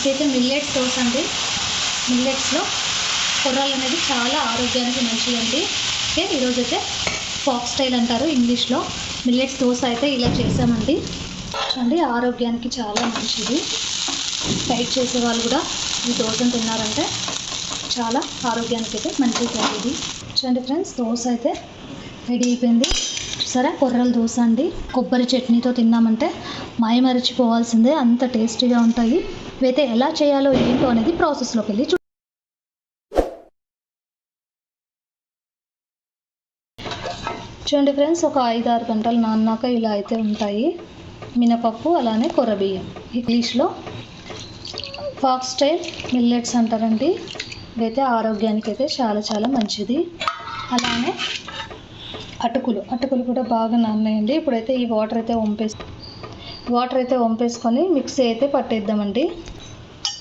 ఇదైతే మిల్లెట్స్ దోశ అండి. మిల్లెట్స్లో కొర్రలు అనేది చాలా ఆరోగ్యానికి మంచిదండి. ఓకే ఈరోజు అయితే స్టైల్ అంటారు ఇంగ్లీష్లో. మిల్లెట్స్ దోశ అయితే ఇలా చేసామండి చూడండి ఆరోగ్యానికి చాలా మంచిది. డైట్ చేసే వాళ్ళు కూడా ఈ దోశను తిన్నారంటే చాలా ఆరోగ్యానికి అయితే మంచిది ఇది. చూడండి ఫ్రెండ్స్ దోశ అయితే రెడీ అయిపోయింది. సరే కొర్రల దోశ అండి. కొబ్బరి చట్నీతో తిన్నామంటే మాయమరిచిపోవాల్సిందే అంత టేస్టీగా ఉంటాయి. ఇవైతే ఎలా చేయాలో ఏంటో అనేది ప్రాసెస్లోకి వెళ్ళి చూడండి ఫ్రెండ్స్ ఒక ఐదు ఆరు గంటలు నాన్నాక ఇలా అయితే ఉంటాయి. మినపప్పు అలానే కొర్ర బియ్యం. ఇంగ్లీష్లో ఫాక్స్ స్టైల్ మిల్లెట్స్ అంటారండి. ఇవైతే ఆరోగ్యానికి అయితే చాలా చాలా మంచిది. అలానే అటుకులు. అటుకులు కూడా బాగా నాన్నాయండి. ఇప్పుడైతే ఈ వాటర్ అయితే వంపేసి వాటర్ అయితే వంపేసుకొని మిక్సీ అయితే పట్టేద్దామండి.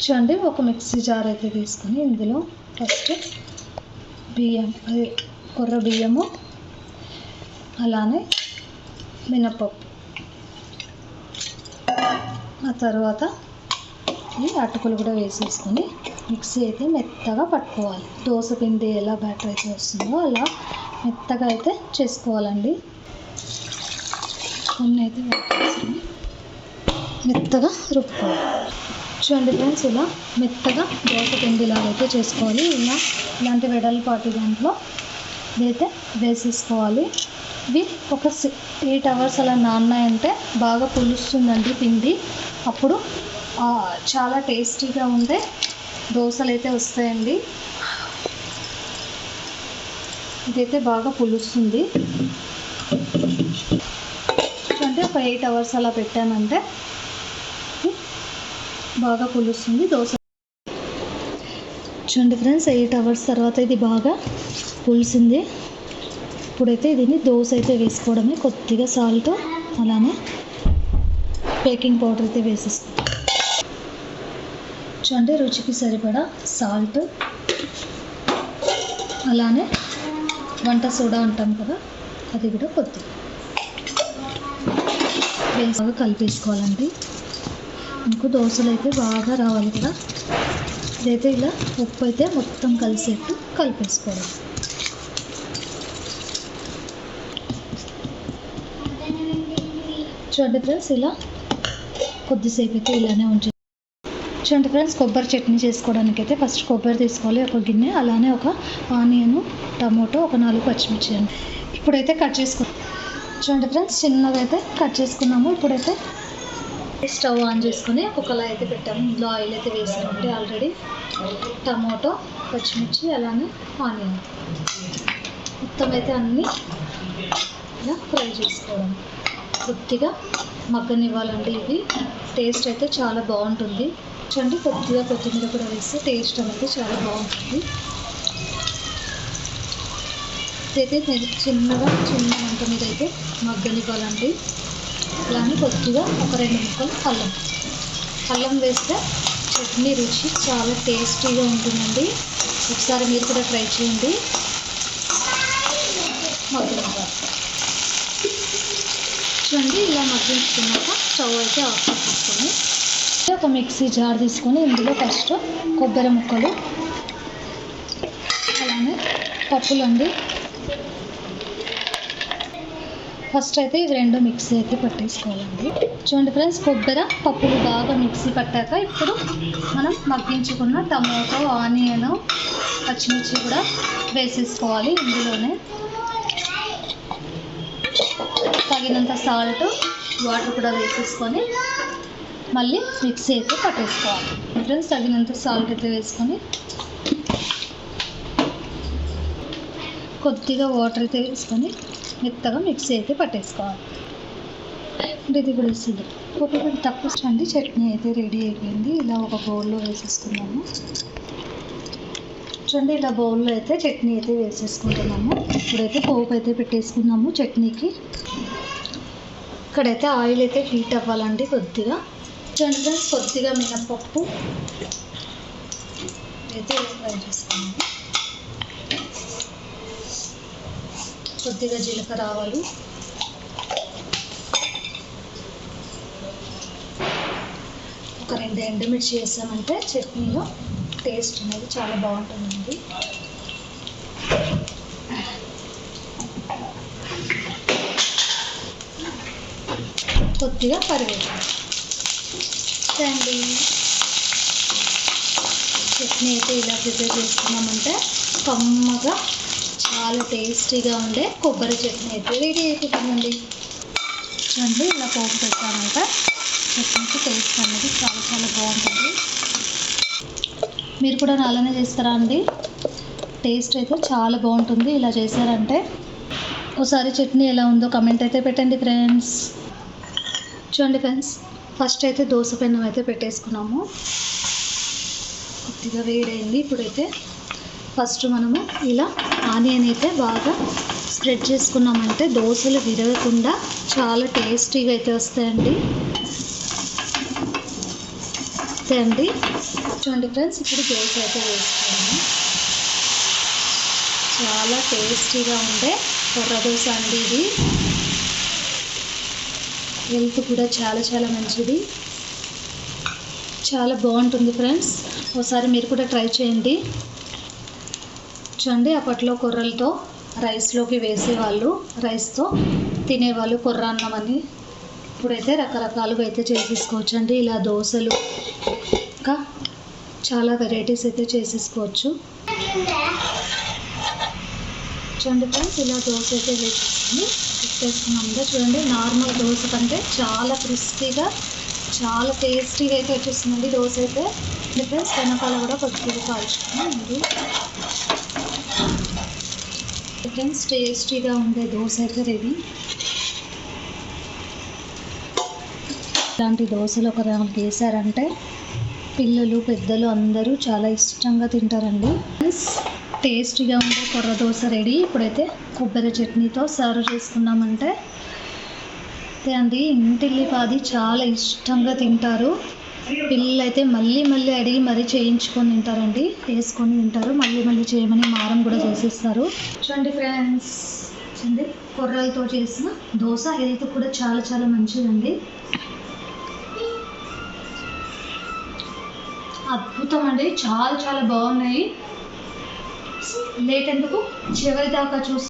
చూడండి ఒక మిక్సీ జార్ అయితే తీసుకొని ఇందులో ఫస్ట్ బియ్యం అది కొర్ర బియ్యము అలానే మినపప్పు. ఆ తర్వాత ఈ అటుకులు కూడా వేసేసుకొని మిక్సీ అయితే మెత్తగా పట్టుకోవాలి. దోశ పిండి ఎలా బ్యాటర్ అయితే వస్తుందో అలా మెత్తగా అయితే చేసుకోవాలండి. కొన్ని అయితే మెత్తగా రుబ్బుకోవాలి. చూడండి ఫ్రెండ్స్ ఇలా మెత్తగా దోశ పిండిలాగా అయితే చేసుకోవాలి. ఇలా ఇలాంటి వెడల్పాటి దాంట్లో ఇదైతే వేసేసుకోవాలి. ఇవి ఒక ఎయిట్ అవర్స్ అలా నాన్నాయంటే బాగా పులుస్తుందండి పిండి. అప్పుడు చాలా టేస్టీగా ఉండే దోశలు అయితే వస్తాయండి. ఇదైతే బాగా పులుస్తుంది. అంటే ఒక ఎయిట్ అవర్స్ అలా పెట్టానంటే బాగా పులుస్తుంది దోశ. చూడండి ఫ్రెండ్స్ ఎయిట్ అవర్స్ తర్వాత ఇది బాగా పులిసింది ఇప్పుడైతే దీన్ని దోశ అయితే వేసుకోవడమే. కొద్దిగా సాల్ట్ అలానే బేకింగ్ పౌడర్ అయితే వేసేస్తాం. చూడండి రుచికి సరిపడా సాల్ట్ అలానే వంట సోడా అంటాం కదా అది కూడా కొద్దిగా. వేసి కలిపేసుకోవాలండి. ఇంకో దోశలు అయితే బాగా రావాలి కదా. ఇదైతే ఇలా ఉప్పు అయితే మొత్తం కలిసేట్టు కలిపేసుకోవాలి. చూడండి ఫ్రెండ్స్ ఇలా కొద్దిసేపు అయితే ఇలానే ఉంచు చూడండి ఫ్రెండ్స్ కొబ్బరి చట్నీ చేసుకోవడానికి అయితే ఫస్ట్ కొబ్బరి తీసుకోవాలి ఒక గిన్నె అలానే ఒక ఆనియన్ టమోటో ఒక నాలుగు పచ్చిమిర్చి అండి. ఇప్పుడైతే కట్ చేసుకో చూడండి ఫ్రెండ్స్ చిన్నగా అయితే కట్ చేసుకున్నాము ఇప్పుడైతే స్టవ్ ఆన్ చేసుకొని ఒక కళాయి అయితే పెట్టాము. ఇందులో ఆయిల్ అయితే వేసామండి ఆల్రెడీ. టమాటో పచ్చిమిర్చి అలానే ఆనియన్. మొత్తం అయితే అన్నీ ఇలా ఫ్రై చేసుకోవడం. కొద్దిగా మగ్గనివ్వాలండి ఇవి టేస్ట్ అయితే చాలా బాగుంటుంది. చూడండి కొద్దిగా కొత్తిమీర కూడా వేస్తే టేస్ట్ అనేది చాలా బాగుంటుంది. ఇదైతే చిన్నగా చిన్న మంట మీద అయితే మగ్గనివ్వాలండి. ఇలానే కొద్దిగా ఒక రెండు ముక్కలు అల్లం. అల్లం వేస్తే చట్నీ రుచి చాలా టేస్టీగా ఉంటుందండి. ఒకసారి మీరు కూడా ట్రై చేయండి. మగ్గనివ్వాలి చూడండి ఇలా మగ్గించుకున్నాక స్టవ్ అయితే ఆఫ్ చేసేసుకొని ఒక మిక్సీ జార్ తీసుకొని ఇందులో ఫస్ట్ కొబ్బరి ముక్కలు అలానే పప్పులు అండి ఫస్ట్ అయితే ఇవి రెండు మిక్సీ అయితే పట్టేసుకోవాలండి. చూడండి ఫ్రెండ్స్ కొబ్బరి పప్పులు బాగా మిక్సీ పట్టాక ఇప్పుడు మనం మగ్గించుకున్న టమాటో ఆనియన్ పచ్చిమిర్చి కూడా వేసేసుకోవాలి ఇందులోనే. తగినంత సాల్ట్ వాటర్ కూడా వేసేసుకొని మళ్ళీ మిక్సీ అయితే పట్టేసుకోవాలి. ఫ్రెండ్స్ తగినంత సాల్ట్ అయితే వేసుకొని కొద్దిగా వాటర్ అయితే వేసుకొని మెత్తగా మిక్సీ అయితే పట్టేసుకోవాలి. ఇప్పుడు ఇది కూడా వేసింది ఒకటి తక్కువ అండి చట్నీ అయితే రెడీ అయిపోయింది. ఇలా ఒక బౌల్లో వేసేసుకున్నాము చూడండి ఇలా బౌల్లో అయితే చట్నీ అయితే వేసేసుకుంటున్నాము. ఇప్పుడైతే పోపు అయితే పెట్టేసుకున్నాము చట్నీకి. ఇక్కడైతే ఆయిల్ అయితే హీట్ అవ్వాలండి కొద్దిగా. చూడండి ఫ్రెండ్స్ కొద్దిగా మినపప్పు. అయితే ఫ్రై చేసుకున్నాము కొద్దిగా జీలకర్ర ఆవాలు. ఒక రెండు ఎండుమిర్చి వేసామంటే చట్నీలో టేస్ట్ అనేది చాలా బాగుంటుందండి. కొద్దిగా కరివేపాకు. అండి చట్నీ అయితే ఇలా ప్రిపేర్ చేసుకున్నామంటే కమ్మగా చాలా టేస్టీగా ఉండే కొబ్బరి చట్నీ అయితే రెడీ అయిపోతుందండి. చూడండి ఇలా పోపు పెట్టామంట చట్నీకి టేస్ట్ అనేది చాలా చాలా బాగుంటుంది. మీరు కూడా అలానే చేస్తారా అండి? టేస్ట్ అయితే చాలా బాగుంటుంది. ఇలా చేశారంటే ఒకసారి చట్నీ ఎలా ఉందో కమెంట్ అయితే పెట్టండి ఫ్రెండ్స్ చూడండి ఫ్రెండ్స్ ఫస్ట్ అయితే దోశ పెన్నం అయితే పెట్టేసుకున్నాము. కొద్దిగా వేడైంది. ఇప్పుడైతే ఫస్ట్ మనము ఇలా ఆనియన్ అయితే బాగా స్ప్రెడ్ చేసుకున్నామంటే దోశలు విరగకుండా చాలా టేస్టీగా అయితే వస్తాయండి. అంతే అండి చూడండి ఫ్రెండ్స్ ఇప్పుడు దోశ అయితే వేసుకున్నాము. చాలా టేస్టీగా ఉండే కొర్ర దోశ అండి ఇది. హెల్త్ కూడా చాలా చాలా మంచిది. చాలా బాగుంటుంది ఫ్రెండ్స్. ఒకసారి మీరు కూడా ట్రై చేయండి. చూడండి అప్పట్లో కొర్రలతో రైస్లోకి వేసేవాళ్ళు రైస్తో తినేవాళ్ళు కొర్ర అన్నం అని. ఇప్పుడైతే రకరకాలుగా అయితే చేసేసుకోవచ్చు అండి ఇలా దోశలు ఇంకా చాలా వెరైటీస్ అయితే చేసేసుకోవచ్చు. చూడండి ఫ్రెండ్స్ ఇలా దోశ అయితే వేసేసుకుని పెట్టేసుకున్నాం చూడండి నార్మల్ దోశ కంటే చాలా క్రిస్పీగా చాలా టేస్టీగా అయితే వచ్చేస్తుందండి దోశ అయితే. ఫ్రెండ్స్ వెనకాల కూడా కొద్దిగా కాల్చుకున్నాం ఫ్రెండ్స్ టేస్టీగా ఉండే దోశ అయితే రెడీ ఇలాంటి దోశలు ఒక నాలుగు వేసారంటే పిల్లలు పెద్దలు అందరూ చాలా ఇష్టంగా తింటారండి. ఫ్రెండ్స్ టేస్టీగా ఉండే కొర్ర దోశ రెడీ ఇప్పుడైతే కొబ్బరి చట్నీతో సర్వ్ చేసుకున్నామంటే అంతే అండి ఇంటిల్లిపాది చాలా ఇష్టంగా తింటారు. పిల్లలు అయితే మళ్ళీ మళ్ళీ అడిగి మరీ చేయించుకొని తింటారండి. వేసుకొని తింటారు. మళ్ళీ మళ్ళీ చేయమని మారం కూడా చేసేస్తారు. చూడండి ఫ్రెండ్స్. చూడండి కొర్రలతో చేసిన దోశ హెల్త్ కూడా చాలా చాలా మంచిదండి. అద్భుతం అండి చాలా చాలా బాగున్నాయి. లేట్ ఎందుకు? చివరి దాకా చూసి